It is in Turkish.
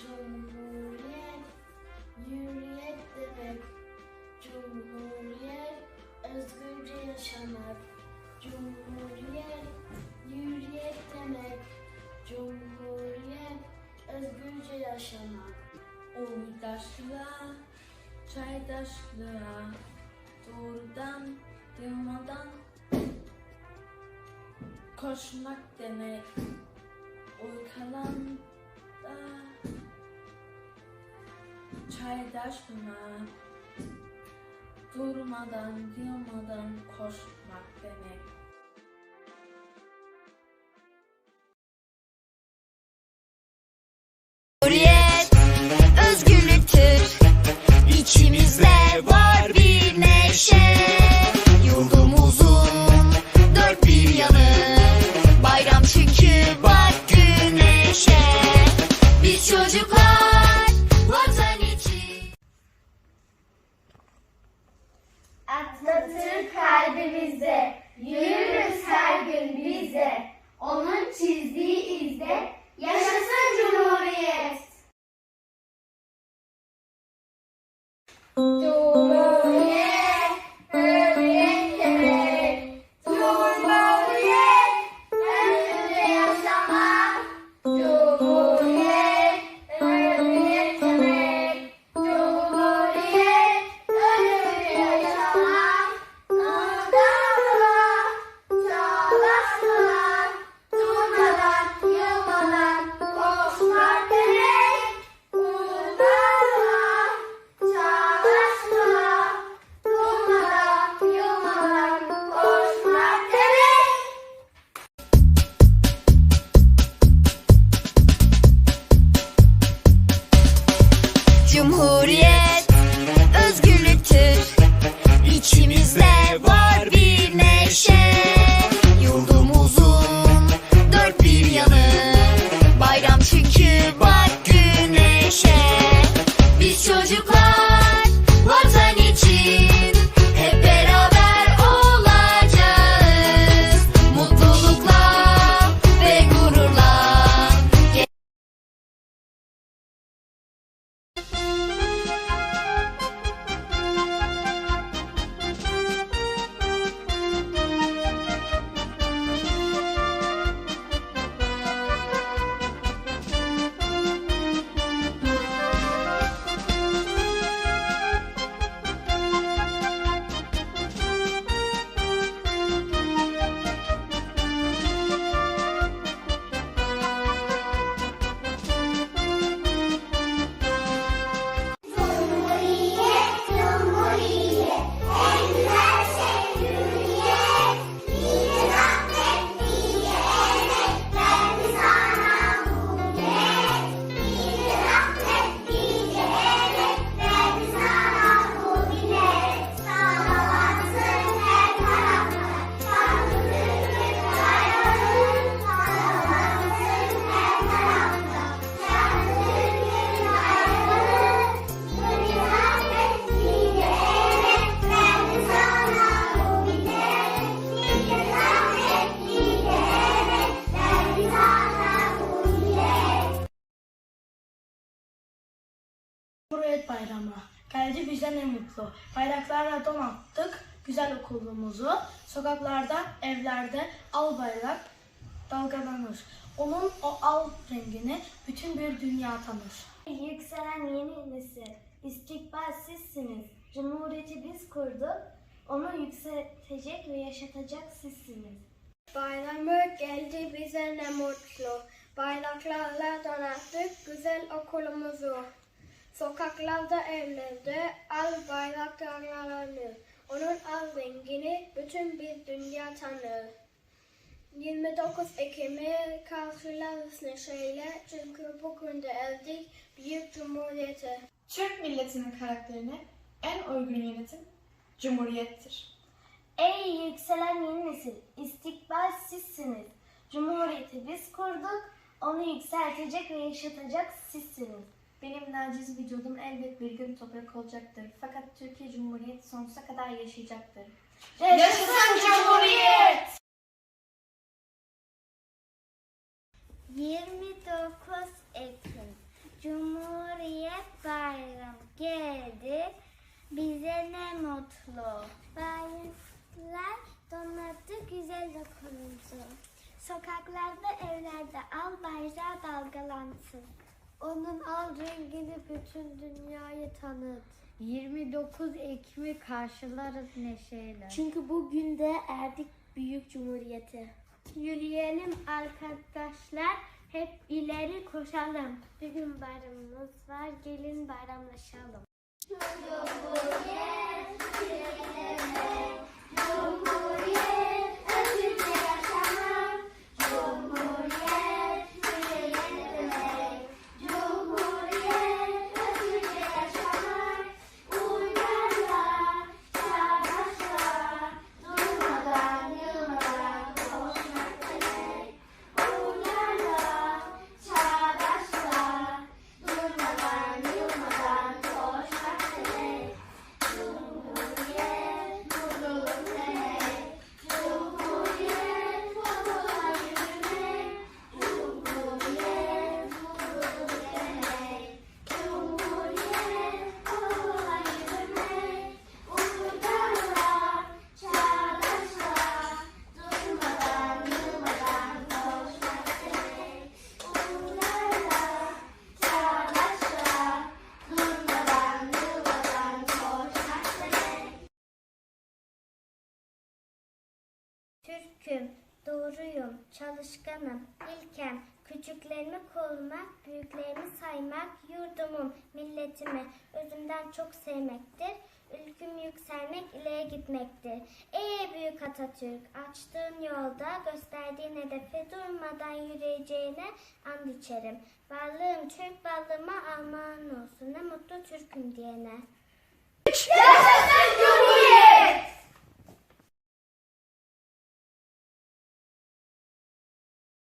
Cumhuriyet, hürriyet demek. Cumhuriyet, özgürce yaşamak. Cumhuriyet, hürriyet demek. Cumhuriyet, özgürce yaşamak. Uydaşlığa, çaydaşlığa, doğrudan, durmadan koşmak demek. Uykalan da çaydaşlığa, durmadan, durmadan koşmak demek. Onun Cumhuriyet Bayramı. Geldi bize ne mutlu. Bayraklarla donattık güzel okulumuzu. Sokaklarda, evlerde al bayrak dalgalanır. Onun o al rengini bütün bir dünya tanır. Yükselen yeni nesil, istikbal sizsiniz. Cumhuriyeti biz kurduk, onu yükseltecek ve yaşatacak sizsiniz. Bayramı geldi bize ne mutlu. Bayraklarla donattık güzel okulumuzu. Sokaklarda, evlerde al bayrak dalgalanır. Onun al rengini bütün bir dünya tanır. 29 Ekim'i karşılarız neşeyle çünkü bugün de erdik büyük cumhuriyete. Türk milletinin karakterine en uygun yönetim cumhuriyettir. Ey yükselen yeni nesil, istikbal sizsiniz. Cumhuriyeti biz kurduk, onu yükseltecek ve yaşatacak sizsiniz. Benim naciz vücudum elbet bir gün toprak olacaktır. Fakat Türkiye Cumhuriyeti sonsuza kadar yaşayacaktır. Yaşasın Cumhuriyet! 29 Ekim Cumhuriyet bayramı geldi. Bize ne mutlu. Bayraklar donattı güzel okulumuzu. Sokaklarda, evlerde al bayrağı dalgalansın. Onun al rengini bütün dünyaya tanıt. 29 Ekim'i karşılarız neşeyle. Çünkü bugün de erdik büyük cumhuriyete. Yürüyelim arkadaşlar, hep ileri koşalım. Bugün bayramımız var, gelin bayramlaşalım. Türk'üm, çalışkanım, ilkem, küçüklerimi korumak, büyüklerimi saymak, yurdumu, milletimi özümden çok sevmektir. Ülküm yükselmek, ileye gitmektir. Ey büyük Atatürk, açtığın yolda gösterdiğin hedefe durmadan yürüyeceğine and içerim. Varlığım Türk varlığıma armağan olsun. Ne mutlu Türk'üm diyene. Yaşasın Cumhuriyet!